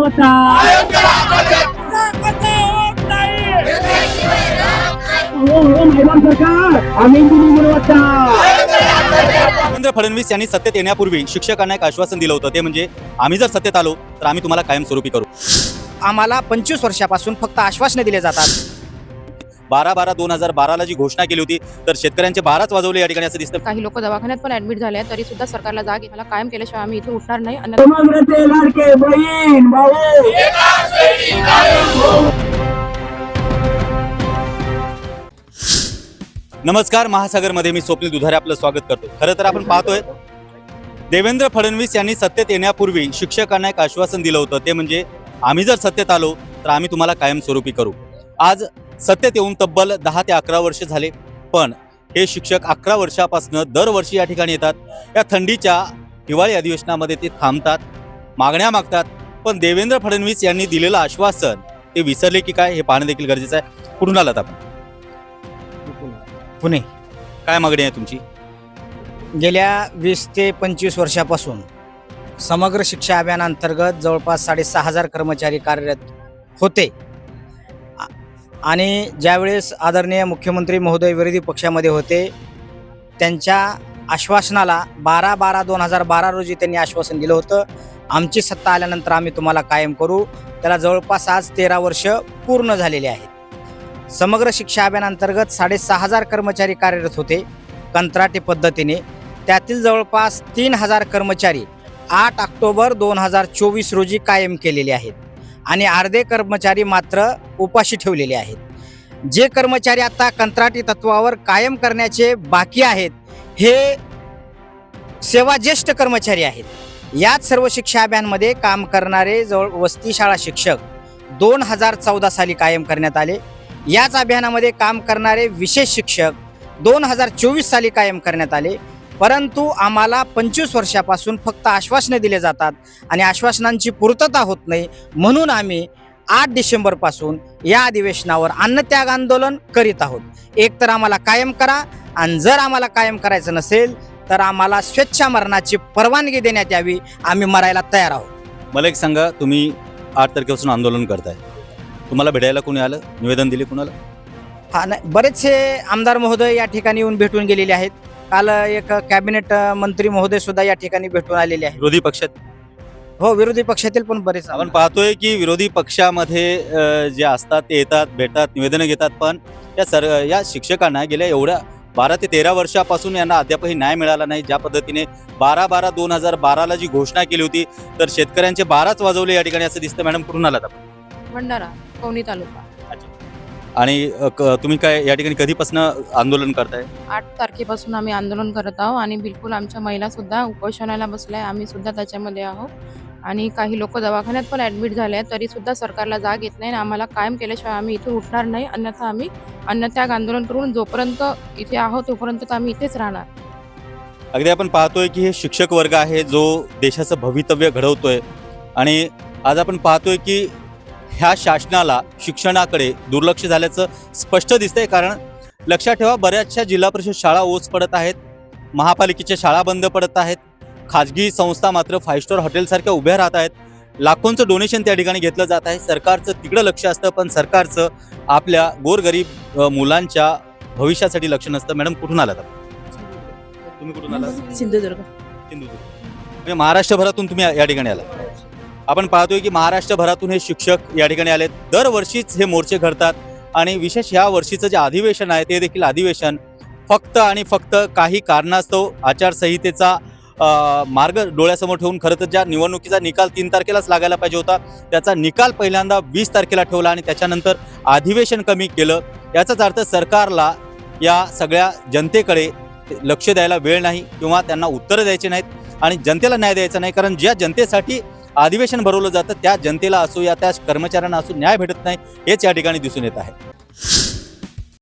गुणवत्ता हो, हो, मैदान सरकार. आम्ही दिली गुणवत्ता देवेंद्र फडणवीस यांनी सत्तेत येण्यापूर्वी शिक्षकांना एक आश्वासन दिलं होतं. ते म्हणजे आम्ही जर सत्तेत आलो तर आम्ही तुम्हाला कायमस्वरूपी करू. आम्हाला पंचवीस वर्षापासून फक्त आश्वासने दिले जातात. बारा बारा दोन हजार बाराला जी घोषणा केली होती तर शेतकऱ्यांचे बाराच वाजवले या ठिकाणी असं दिसतं. काही लोक दवाखान्यात पण ऍडमिट झाले आहेत तरी सुद्धा सरकारला जाग. मला कायम केल्याशिवाय आम्ही इथे उठणार नाही. नमस्कार महासागरमध्ये मी स्वप्नील दुधारे आपलं स्वागत करतो. खरं तर आपण पाहतोय देवेंद्र फडणवीस यांनी सत्तेत येण्यापूर्वी शिक्षकांना एक आश्वासन दिलं होतं. ते म्हणजे आम्ही जर सत्तेत आलो तर आम्ही तुम्हाला कायमस्वरूपी करू. आज सत्तेत येऊन तब्बल दहा ते अकरा वर्ष झाले. पण हे शिक्षक अकरा वर्षापासून दरवर्षी या ठिकाणी येतात. या थंडीच्या हिवाळी अधिवेशनामध्ये ते थांबतात मागण्या मागतात. पण देवेंद्र फडणवीस यांनी दिलेलं आश्वासन ते विसरले की काय हे पाहणं देखील गरजेचं आहे. कुठून आलात आपण? पुणे. काय मागणी आहे तुमची? गेल्या वीस ते पंचवीस वर्षापासून समग्र शिक्षा अभियानांतर्गत जवळपास साडेसहा हजार कर्मचारी कार्यरत होते. आणि ज्यावेळेस आदरणीय मुख्यमंत्री महोदय विरोधी पक्षामध्ये होते त्यांच्या आश्वासनाला बारा बारा दोन हजार बारा रोजी त्यांनी आश्वासन दिलं होतं. आमची सत्ता आल्यानंतर आम्ही तुम्हाला कायम करू. त्याला जवळपास आज तेरा वर्ष पूर्ण झालेले आहेत. समग्र शिक्षा अभियानांतर्गत साडेसहा हजार कर्मचारी कार्यरत होते कंत्राटी पद्धतीने. त्यातील जवळपास तीन हजार कर्मचारी आठ ऑक्टोबर दोन हजार चोवीस रोजी कायम केलेले आहेत. आणि अर्धे कर्मचारी मात्र उपाशी ठेवलेले आहेत. जे कर्मचारी आता कंत्राटी तत्वावर कायम करण्याचे बाकी आहेत हे सेवा ज्येष्ठ कर्मचारी आहेत. याच सर्व शिक्षा अभियानमध्ये काम करणारे जवळ वस्ती शाळा शिक्षक दोन हजार चौदा साली कायम करण्यात आले. याच अभियानामध्ये काम करणारे विशेष शिक्षक दोन हजार चोवीस साली कायम करण्यात आले. परंतु आम्हाला पंचवीस वर्षापासून फक्त आश्वासने दिले जातात आणि आश्वासनांची पूर्तता होत नाही. म्हणून आम्ही आठ डिसेंबरपासून या अधिवेशनावर अन्नत्याग आंदोलन करीत आहोत. एक तर आम्हाला कायम करा आणि जर आम्हाला कायम करायचं नसेल तर आम्हाला स्वेच्छा मरणाची परवानगी देण्यात यावी. आम्ही मरायला तयार आहोत. मला एक सांगा तुम्ही आठ तारखेपासून आंदोलन करताय. तुम्हाला भेटायला कोणी आलं? निवेदन दिले कुणाला? हा नाही बरेचसे आमदार महोदय या ठिकाणी येऊन भेटून गेलेले आहेत. काल एक कॅबिनेट मंत्री महोदय सुद्धा या ठिकाणी भेटून आलेले आहेत. विरोधी पक्षात हो विरोधी पक्षातील पण बरेच आपण पाहतोय की विरोधी पक्षामध्ये जे असतात ते येतात भेटतात निवेदनं घेतात पण या सर या शिक्षकांना गेल्या एवढ्या बारा ते तेरा वर्षापासून यांना अद्यापही न्याय मिळाला नाही. ज्या पद्धतीने बारा बारा दोन हजार बाराला जी घोषणा केली होती तर शेतकऱ्यांचे बाराच वाजवले या ठिकाणी असं दिसतं. मॅडम कुठून आलात आपण? भंडारा पवनी तालुका. आणि अ, क- तुम्ही काय या ठिकाणी कधीपासून आंदोलन करताय? आठ तारखेपासून आम्ही आंदोलन करत आहोत आणि बिलकुल आमच्या महिला सुद्धा उपोषणाला बसल्या आम्ही सुद्धा त्याच्यामध्ये आहोत. आणि काही लोक दवाखान्यात पण ऍडमिट झाले आहेत. तरी सुद्धा सरकारला जाग येत नाही आणि आम्हाला कायम केल्याशिवाय आम्ही इथे उठणार नाही. अन्यथा आम्ही अन्नत्याग आंदोलन करून जोपर्यंत इथे आहोत तोपर्यंत तर आम्ही इथेच राहणार. अगदी आपण पाहतोय की हे शिक्षक वर्ग आहे जो देशाचं भवितव्य घडवतोय. आणि आज आपण पाहतोय की ह्या शासनाला शिक्षणाकडे दुर्लक्ष झाल्याचं स्पष्ट दिसतंय. कारण लक्षात ठेवा बऱ्याचशा जिल्हा परिषद शाळा ओस पडत आहेत महापालिकेच्या शाळा बंद पडत आहेत खाजगी संस्था मात्र फाईव्ह स्टार हॉटेलसारख्या उभ्या राहत आहेत. लाखोंचं डोनेशन त्या ठिकाणी घेतलं जात आहे. सरकारचं तिकडं लक्ष असतं पण सरकारचं आपल्या गोरगरीब मुलांच्या भविष्यासाठी लक्ष नसतं. मॅडम कुठून आलात आपण? तुम्ही कुठून आलात? सिंधुदुर्ग. सिंधुदुर्ग. म्हणजे महाराष्ट्रभरातून तुम्ही या- या ठिकाणी आला आपण पाहतोय की महाराष्ट्रभरातून हे शिक्षक या ठिकाणी आलेत. दरवर्षीच हे मोर्चे घडतात आणि विशेष ह्या वर्षीचं जे अधिवेशन आहे ते देखील अधिवेशन फक्त आणि फक्त काही कारणास्तव आचारसंहितेचा मार्ग डोळ्यासमोर ठेवून खरं तर ज्या निवडणुकीचा निकाल तीन तारखेलाच लागायला पाहिजे होता त्याचा निकाल पहिल्यांदा वीस तारखेला ठेवला आणि त्याच्यानंतर अधिवेशन कमी केलं. याचाच अर्थ सरकारला या सगळ्या जनतेकडे लक्ष द्यायला वेळ नाही किंवा त्यांना उत्तरं द्यायची नाहीत आणि जनतेला न्याय द्यायचा नाही कारण ज्या जनतेसाठी अधिवेशन भरवलं जातं त्या जनतेला असो या त्या कर्मचाऱ्यांना असो न्याय भेटत नाही हेच या ठिकाणी दिसून येत आहे.